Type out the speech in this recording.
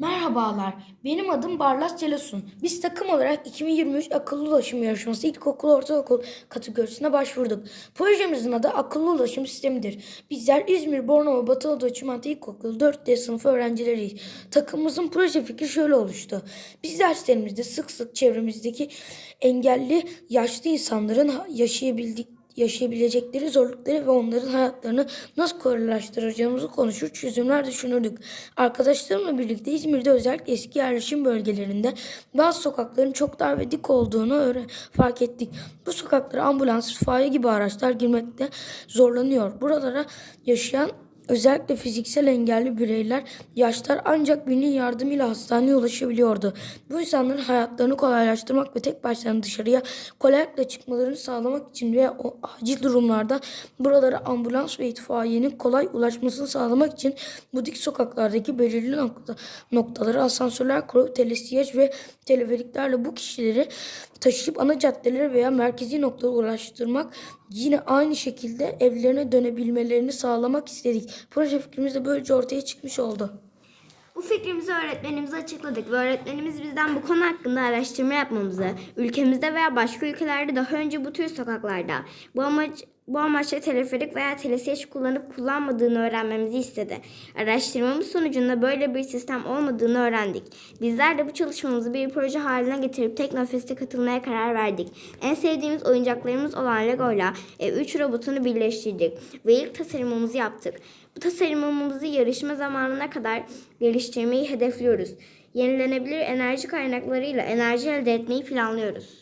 Merhabalar, benim adım Barlas Celasun. Biz takım olarak 2023 Akıllı Ulaşım Yarışması İlkokul Ortaokul kategorisine başvurduk. Projemizin adı Akıllı Ulaşım Sistemidir. Bizler İzmir, Bornova, Batı Anadolu Çimento İlkokulu 4D sınıfı öğrencileriyiz. Takımımızın proje fikri şöyle oluştu. Biz derslerimizde sık sık çevremizdeki engelli yaşlı insanların yaşayabildik yaşayabilecekleri zorlukları ve onların hayatlarını nasıl kolaylaştıracağımızı konuşur, çözümler düşünürdük. Arkadaşlarımla birlikte İzmir'de özellikle eski yerleşim bölgelerinde bazı sokakların çok dar ve dik olduğunu öğre- fark ettik. Bu sokaklara ambulans, itfaiye gibi araçlar girmekte zorlanıyor. Buralara yaşayan Özellikle fiziksel engelli bireyler, yaşlar ancak birinin yardımıyla hastaneye ulaşabiliyordu. Bu insanların hayatlarını kolaylaştırmak ve tek başlarına dışarıya kolaylıkla çıkmalarını sağlamak için ve o acil durumlarda buralara ambulans ve itfaiyenin kolay ulaşmasını sağlamak için bu dik sokaklardaki belirli nokta, noktalara asansörler kurup telesiyeç ve teleferiklerle bu kişileri taşıyıp ana caddelere veya merkezi noktalara ulaştırmak yine aynı şekilde evlerine dönebilmelerini sağlamak istedik. Proje fikrimiz de böylece ortaya çıkmış oldu. Bu fikrimizi öğretmenimize açıkladık ve öğretmenimiz bizden bu konu hakkında araştırma yapmamızı, ülkemizde veya başka ülkelerde daha önce bu tür sokaklarda bu amaç bu amaçla teleferik veya telesiyeç kullanıp kullanmadığını öğrenmemizi istedi. Araştırmamız sonucunda böyle bir sistem olmadığını öğrendik. Bizler de bu çalışmamızı bir proje haline getirip Teknofest'e katılmaya karar verdik. En sevdiğimiz oyuncaklarımız olan Lego'yla E3 robotunu birleştirdik ve ilk tasarımımızı yaptık. Bu tasarımımızı yarışma zamanına kadar geliştirmeyi hedefliyoruz. Yenilenebilir enerji kaynaklarıyla enerji elde etmeyi planlıyoruz.